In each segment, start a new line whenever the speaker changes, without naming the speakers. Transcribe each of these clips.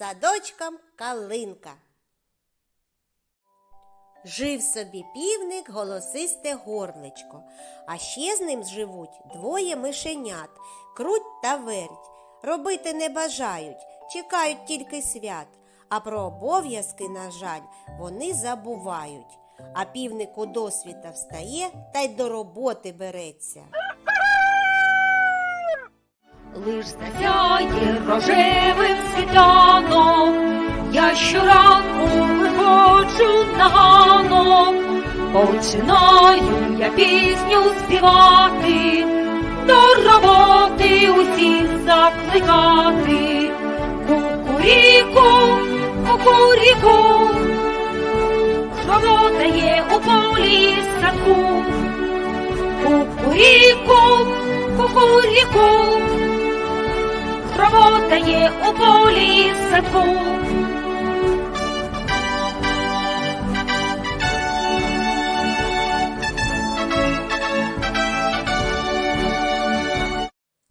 листочкам калинка. Жив собі півник голосисте горличко, а ще з ним живуть двоє мишенят круть та верть. Робити не бажають, чекають тільки свят, а про обов'язки, на жаль, вони забувають. А півник у досвіта встає та й до роботи береться.
Лиш засяє рожевим світаном, я щоранку виходжу на ганом, починаю я пісню співати, до роботи усіх закликати. Кукуріку, кукуріку, робота є у полі садку. Кукуріку, кукуріку, робота є у полі садку.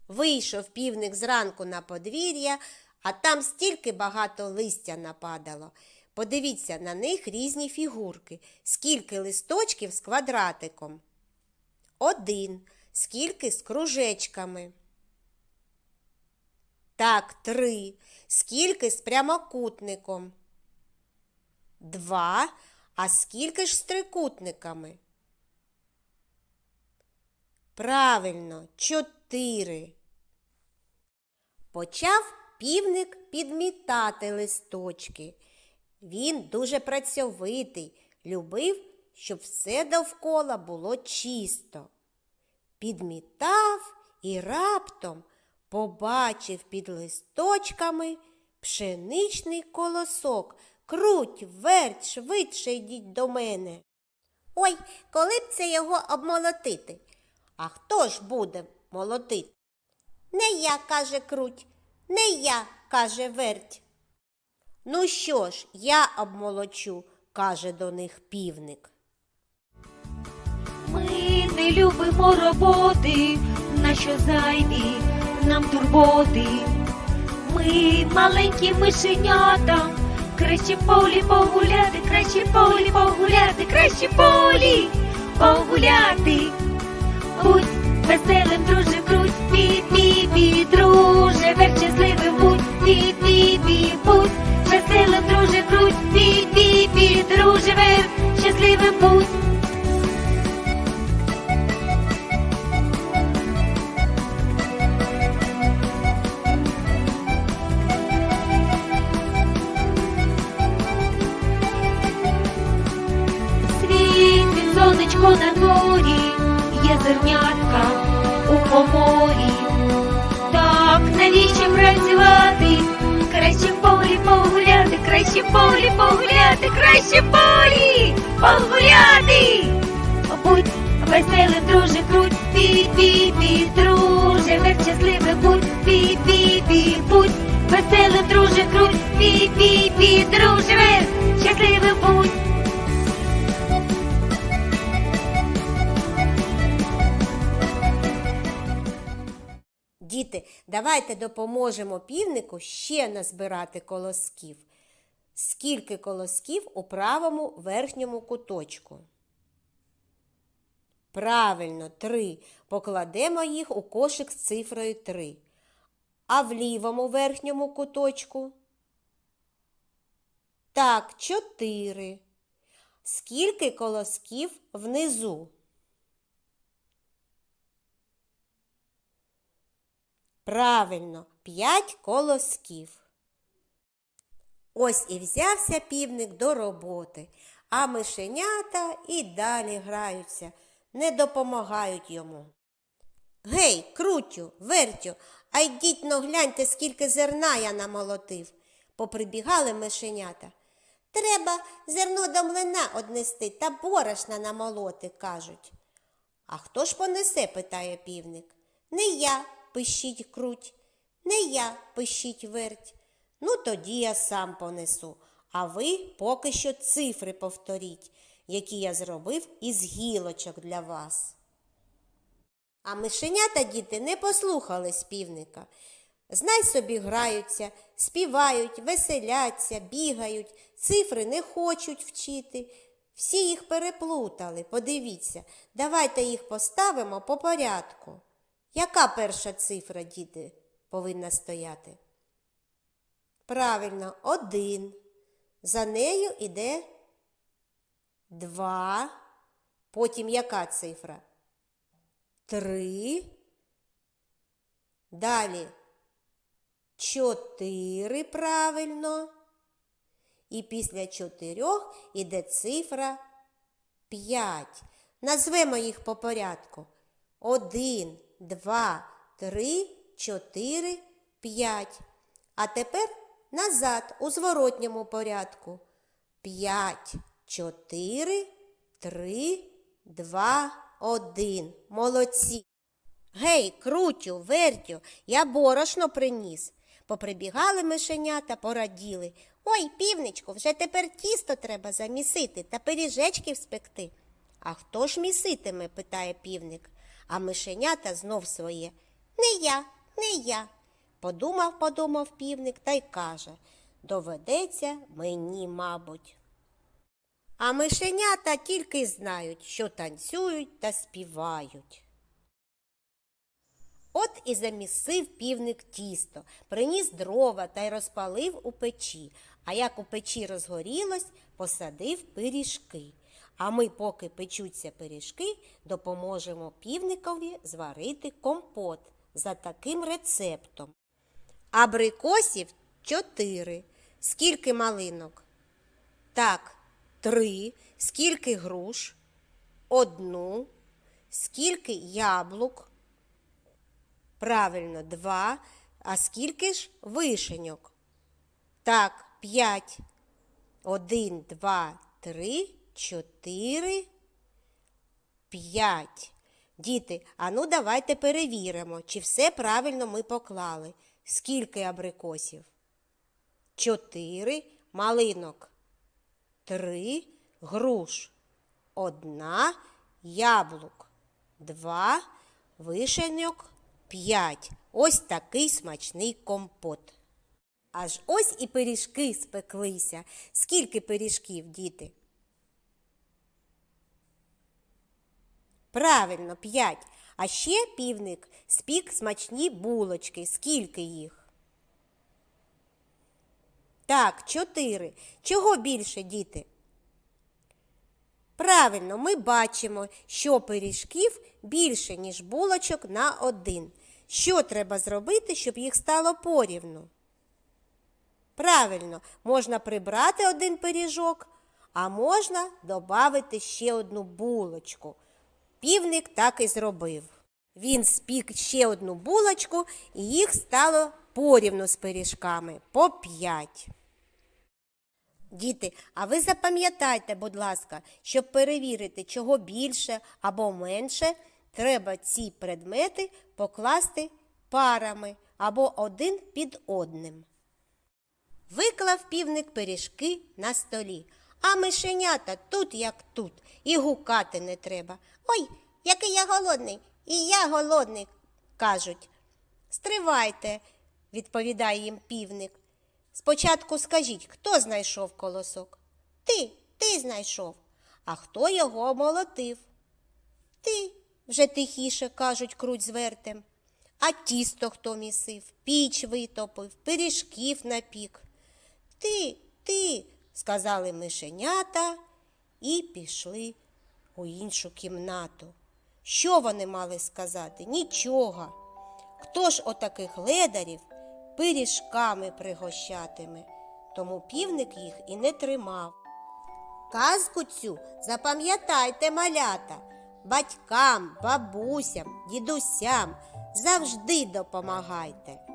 Вийшов півник зранку на подвір'я, а там стільки багато листя нападало. Подивіться на них різні фігурки. Скільки листочків з квадратиком? Один. Скільки з кружечками? Так, три. Скільки з прямокутником? Два. А скільки ж з трикутниками? Правильно, чотири. Почав півник підмітати листочки. Він дуже працьовитий, любив, щоб все довкола було чисто. Підмітав і раптом побачив під листочками пшеничний колосок. Круть, верть, швидше йдіть до мене. Ой, коли б це його обмолотити? А хто ж буде молотити? Не я, каже круть, не я, каже верть. Ну що ж, я обмолочу, каже до них півник.
Ми не любимо роботи, на що зайві нам турботи. Ми маленькі мишенята, краще полі погуляти, краще полі погуляти, краще полі погуляти. Будь веселим, друже, круть, На дворі, є зернятка у коморі. Так навіщо працювати? Краще полі погуляти, краще полі погуляти, краще полі погуляти. Будь веселим, друже, круть, пі-пі-пі, друже, вер щасливий будь, пі-пі-пі, будь веселим, друже, круть, пі-пі-пі, друже, вер щасливий будь.
Діти, давайте допоможемо півнику ще назбирати колосків. Скільки колосків у правому верхньому куточку? Правильно, три. Покладемо їх у кошик з цифрою 3. А в лівому верхньому куточку? Так, 4. Скільки колосків внизу? Правильно, п'ять колосків. Ось і взявся півник до роботи, а мишенята і далі граються, не допомагають йому. Гей, крутю, вертю, а йдіть но гляньте, скільки зерна я намолотив. Поприбігали мишенята. Треба зерно до млина однести та борошна намолоти, кажуть. А хто ж понесе? питає півник. Не я, пищить круть, не я, пищить верть. Ну, тоді я сам понесу, а ви поки що цифри повторіть, які я зробив із гілочок для вас. А мишенята діти не послухались півника. Знай собі граються, співають, веселяться, бігають, цифри не хочуть вчити. Всі їх переплутали, подивіться, давайте їх поставимо по порядку. Яка перша цифра, діти, повинна стояти? Правильно, один. За нею іде два. Потім яка цифра? Три. Далі чотири правильно. І після чотирьох іде цифра п'ять. Назвемо їх по порядку. Один, два, три, чотири, п'ять. А тепер назад у зворотньому порядку. П'ять, чотири, три, два, один. Молодці. Гей, крутю, вертю, я борошно приніс. Поприбігали мишенята, пораділи. Ой, півничку, вже тепер тісто треба замісити та пиріжечків спекти. А хто ж міситиме? питає півник. А мишенята знов своє. Не я, не я. Подумав, подумав півник та й каже доведеться мені, мабуть. А мишенята тільки знають, що танцюють та співають. От і замісив півник тісто, приніс дрова та й розпалив у печі. А як у печі розгорілось, посадив пиріжки. А ми, поки печуться пиріжки, допоможемо півникові зварити компот за таким рецептом. Абрикосів чотири. Скільки малинок? Так, три. Скільки груш? Одну. Скільки яблук? Правильно, два. А скільки ж вишеньок? Так, п'ять. Один, два, три, чотири, п'ять. Діти, а ну давайте перевіримо, чи все правильно ми поклали. Скільки абрикосів? Чотири малинок. Три груш. Одна яблук. Два вишеньок. П'ять. Ось такий смачний компот. Аж ось і пиріжки спеклися. Скільки пиріжків, діти? Правильно, п'ять. А ще півник спік смачні булочки. Скільки їх? Так, чотири. Чого більше, діти? Правильно, ми бачимо, що пиріжків більше, ніж булочок на один. Що треба зробити, щоб їх стало порівну? Правильно, можна прибрати один пиріжок, а можна додати ще одну булочку. Півник так і зробив. Він спік ще одну булочку, і їх стало порівну з пиріжками по п'ять. Діти, а ви запам'ятайте, будь ласка, щоб перевірити, чого більше або менше, треба ці предмети покласти парами або один під одним. Виклав півник пиріжки на столі, а мишенята тут як тут, і гукати не треба. Ой, який я голодний, і я голодний, кажуть. Стривайте, відповідає їм півник. Спочатку скажіть, хто знайшов колосок? Ти, ти знайшов. А хто його молотив? Ти, вже тихіше кажуть круть з вертем. А тісто хто місив, піч витопив, пиріжків напік. Ти, ти, сказали мишенята і пішли у іншу кімнату. Що вони мали сказати? Нічого. Хто ж отаких ледарів пиріжками пригощатиме? Тому півник їх і не тримав. Казку цю запам'ятайте, малята, батькам, бабусям, дідусям завжди допомагайте.